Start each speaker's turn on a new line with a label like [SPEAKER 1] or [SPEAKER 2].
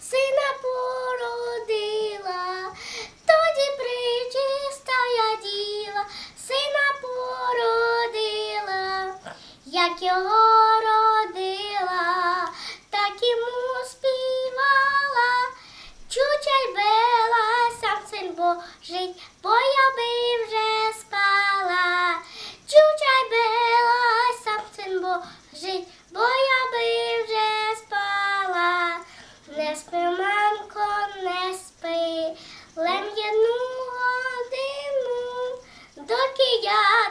[SPEAKER 1] сина породила, тоді причиста я діла, сина породила, як його родила, так йому співала, чучай била сам син Божий, бо я би вже. спи, не спи, лем'яну годину, доки я.